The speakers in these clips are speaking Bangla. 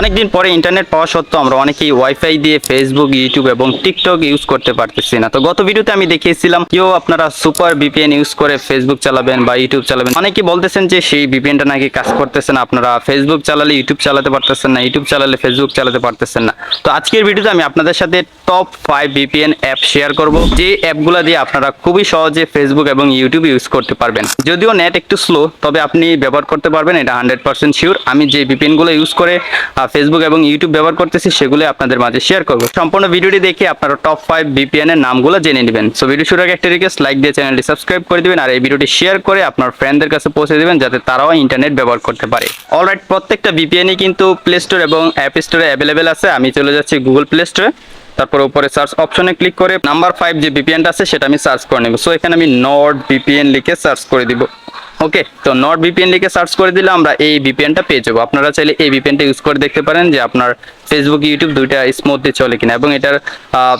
অনেকদিন পরে ইন্টারনেট পাওয়া সত্ত্বেও আমরা অনেকেই ওয়াইফাই দিয়ে ফেসবুক ইউটিউব এবং টিকটক ইউজ করতে পারতেছি না। তো গত ভিডিওতে আমি দেখিয়েছিলাম কেউ আপনারা সুপার ভিপিএন ইউজ করে ফেসবুক চালাবেন বা ইউটিউব চালাবেন। অনেকে বলতেছেন যে সেই ভিপিএনটা নাকি কাজ করতেছে না। আপনারা ফেসবুক চালালে ইউটিউব চালাতে পারতেছেন না ইউটিউব চালালে ফেসবুক চালাতে পারতেছেন না। তো আজকের ভিডিওতে আমি আপনাদের সাথে top five VPN app share করব। যে অ্যাপগুলো দিয়ে আপনারা খুবই সহজে ফেসবুক এবং ইউটিউব ইউজ করতে পারবেন। যদিও নেট একটু স্লো তবে আপনি ব্যবহার করতে পারবেন, এটা হান্ড্রেড পার্সেন্ট শিওর আমি যে ভিপিএনগুলো ইউজ করে ফেসবুক এবং ইউটিউব ব্যবহার করতেছি সেগুলো আপনাদের মাঝে শেয়ার করব। সম্পূর্ণ ভিডিওটি দেখে আপনারা টপ ফাইভ ভিপিএন এর নামগুলো জেনে নেবেন। সো ভিডিও শুরু আগে একটা রিকোয়েস্ট লাইক দিয়ে চ্যানেলটি সাবস্ক্রাইব করে দিবেন আর এই ভিডিওটি শেয়ার করে আপনার ফ্রেন্ডদের কাছে পৌঁছে দিবেন, যাতে তারাও ইন্টারনেট ব্যবহার করতে পারে। অলরাইট প্রত্যেকটা ভিপিএনই কিন্তু প্লে স্টোর এবং অ্যাপ স্টোরে অ্যাভেলেবেল আছে। আমি চলে যাচ্ছি গুগল প্লে স্টোরে তারপর উপরে সার্চ অপশনে ক্লিক করে নাম্বার ফাইভ যে বিপিএনটা আছে, সেটা আমি সার্চ করে নেব। সো এখানে আমি নট বিপিএন লিখে সার্চ করে দিব। ওকে তো নট ভিপিএন লিখে সার্চ করে দিলে আমরা এই ভিপিএনটা পেয়ে যাব। আপনারা চাইলে এই ভিপিএনটা ইউজ করে দেখতে পারেন যে আপনার ফেসবুক ইউটিউব দুইটা স্মুথলি চলে কিনা এবং এটার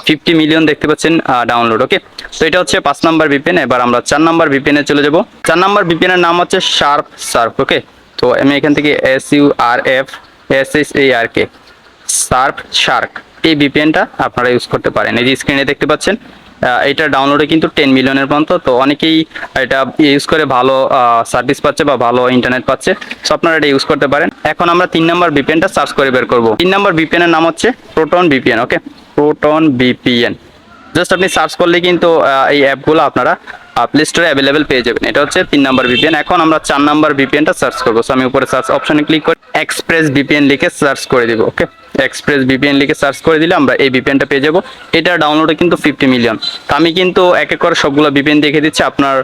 ফিফটি মিলিয়ন দেখতে পাচ্ছেন ডাউনলোড ওকে তো এটা হচ্ছে পাঁচ নাম্বার ভিপিএন এবার আমরা চার নাম্বার ভিপিএনে চলে যাব। চার নাম্বার ভিপিএনের নাম হচ্ছে শার্প সার্ফ ওকে তো আমি এখান থেকে S U R F S S A R K Surfshark এই ভিপিএনটা আপনারা ইউজ করতে পারেন। এই যে স্ক্রিনে দেখতে পাচ্ছেন এটা ডাউনলোডে কিন্তু টেন মিলিয়নের পর্যন্ত, তো অনেকেই এটা ইউজ করে ভালো সার্ভিস পাচ্ছে বা ভালো ইন্টারনেট পাচ্ছে। সো আপনারা এটা ইউজ করতে পারেন। এখন আমরা তিন নম্বর ভিপিএনটা সার্চ করে বের করব। তিন নম্বর ভিপিএনের নাম হচ্ছে Proton VPN okay Proton VPN just আপনি সার্চ করলে কিন্তু এই অ্যাপগুলো আপনারা প্লে স্টোরে অ্যাভেলেবেল পেয়ে যাবেন। এটা হচ্ছে তিন নাম্বার ভিপিএন এখন আমরা চার নাম্বার ভিপিএনটা সার্চ করব। সো আমি উপরে সার্চ অপশনে ক্লিক করে এক্সপ্রেস ভিপিএন লিখে সার্চ করে দিব ওকে এক্সপ্রেস ভিপিএন লিখে সার্চ করে দিলে আমরা এই ভিপিএনটা পেয়ে যাব। এটা ডাউনলোডে কিন্তু ফিফটি মিলিয়ন তো আমি কিন্তু এক এক করে সবগুলো ভিপিএন দেখে দিচ্ছি। আপনার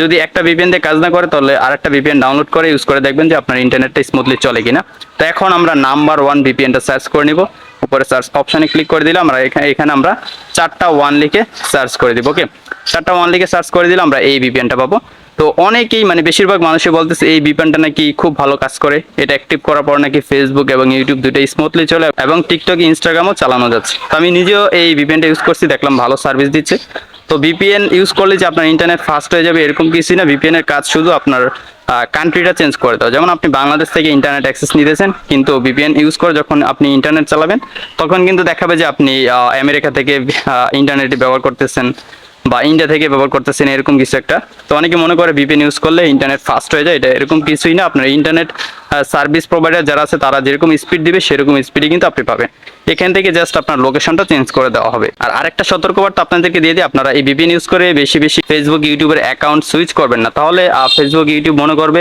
যদি একটা ভিপিএন দিয়ে কাজ না করে, তাহলে আরেকটা ভিপিএন ডাউনলোড করে ইউজ করে দেখবেন যে আপনার ইন্টারনেটটা স্মুথলি চলে কিনা। তো এখন আমরা নাম্বার ওয়ান ভিপিএনটা সার্চ করে নিব। উপরে সার্চ অপশনে ক্লিক করে দিলাম আমরা এখানে এখানে আমরা চারটা ওয়ান লিখে সার্চ করে দিব ওকে চারটা ওয়ান লিখে সার্চ করে দিলাম আমরা এই ভিপিএনটা পাবো। তো অনেকেই মানে বেশিরভাগ মানুষই বলতেছে এই ভিপিএনটা নাকি খুব ভালো কাজ করে। এটা অ্যাক্টিভ করার পর নাকি ফেসবুক এবং ইউটিউব দুটোই স্মুথলি চলে এবং টিকটক ইনস্টাগ্রামও চালানো যাচ্ছে। তো আমি নিজেও এই ভিপিএনটা ইউজ করছি, দেখলাম ভালো সার্ভিস দিচ্ছে। তো ভিপিএন ইউজ করলে যে আপনার ইন্টারনেট ফাস্ট হয়ে যাবে এরকম কিছুই না। ভিপিএন এর কাজ শুধু আপনার কান্ট্রিটা চেঞ্জ করে দাও যেমন আপনি বাংলাদেশ থেকে ইন্টারনেট অ্যাক্সেস নিতেছেন, কিন্তু ভিপিএন ইউজ করে যখন আপনি ইন্টারনেট চালাবেন, তখন কিন্তু দেখাবে যে আপনি আমেরিকা থেকে ইন্টারনেট ব্যবহার করতেছেন। বা ইন্ডিয়া থেকে ব্যবহার করতেছেন এরকম কিছু একটা। তো অনেকে মনে করে ভিপিএন ইউজ করলে ইন্টারনেট ফাস্ট হয়ে যায়, এটা এরকম কিছুই না। আপনার ইন্টারনেট সার্ভিস প্রোভাইডার যারা আছে, তারা যেরকম স্পিড দিবে, সেরকম স্পিডে কিন্তু আপনি পাবেন। এখান থেকে জাস্ট আপনার লোকেশনটা চেঞ্জ করে দেওয়া হবে। আর আরেকটা সতর্কবার্তা আপনাদেরকে দিয়ে দিই, আপনারা এই ভিপিএন ইউজ করে বেশি বেশি ফেসবুক ইউটিউবের অ্যাকাউন্ট সুইচ করবেন না। তাহলে ফেসবুক ইউটিউব মনে করবে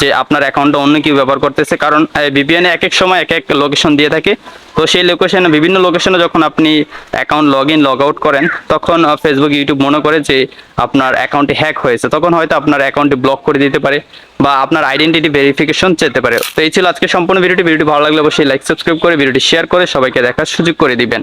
যে আপনার অ্যাকাউন্টটা অন্য কেউ ব্যবহার করতেছে। কারণ ভিপিএন এক এক সময় এক এক লোকেশন দিয়ে থাকে। তো সেই লোকেশনে বিভিন্ন লোকেশনে যখন আপনি account log in log out করেন, তখন ফেসবুক ইউটিউব মনে করে যে আপনার অ্যাকাউন্টে হ্যাক হয়েছে। তখন হয়তো আপনার অ্যাকাউন্টে ব্লক করে দিতে পারে বা আপনার আইডেন্টিটি ভেরিফিকেশন যেতে পারে। তো এই ছিল আজকে সম্পূর্ণ ভিডিওটি। ভিডিওটি ভালো লাগলে অবশ্যই লাইক সাবস্ক্রাইব করে, ভিডিওটি শেয়ার করে সবাইকে দেখার সুযোগ করে দিবেন।